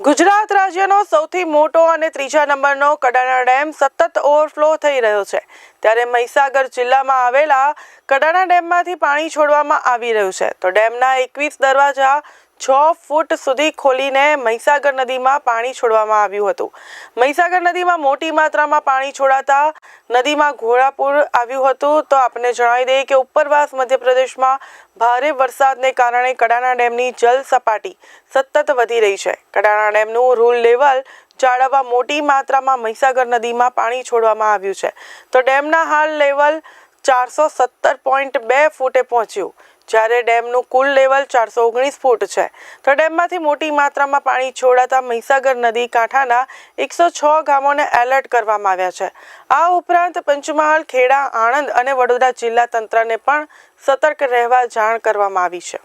ગુજરાત રાજ્યનો સૌથી મોટો અને ત્રીજા નંબરનો કડાણા ડેમ સતત ઓવરફ્લો થઈ રહ્યો છે. ત્યારે મહીસાગર જિલ્લામાં આવેલા કડાણા ડેમમાંથી પાણી છોડવામાં આવી રહ્યું છે. તો ડેમના એકવીસ દરવાજા છ ફૂટ સુધી ખોલીને મહીસાગર નદીમાં પાણી છોડવામાં આવ્યું હતું. મહીસાગર નદીમાં મોટી માત્રામાં પાણી છોડાતા નદીમાં ઘોડાપુર આવ્યું હતું. તો આપને જણાવી દઈએ કે ઉપરવાસ મધ્યપ્રદેશમાં ભારે વરસાદને કારણે કડાણા ડેમની જલ સપાટી સતત વધી રહી છે. કડાણા ડેમનું રૂલ લેવલ જાળવવા મોટી માત્રામાં મહીસાગર નદીમાં પાણી છોડવામાં આવ્યું છે. તો ડેમના હાલ લેવલ ચારસો સત્તર પોઈન્ટ બે ફૂટે પહોંચ્યું. જ્યારે ડેમનું કુલ લેવલ ચારસો ઓગણીસ ફૂટ છે. તો ડેમમાંથી મોટી માત્રામાં પાણી છોડાતા મહીસાગર નદી કાંઠાના એકસો છ ગામોને એલર્ટ કરવામાં આવ્યા છે. આ ઉપરાંત પંચમહાલ, ખેડા, આણંદ અને વડોદરા જિલ્લા તંત્રને પણ સતર્ક રહેવા જાણ કરવામાં આવી છે.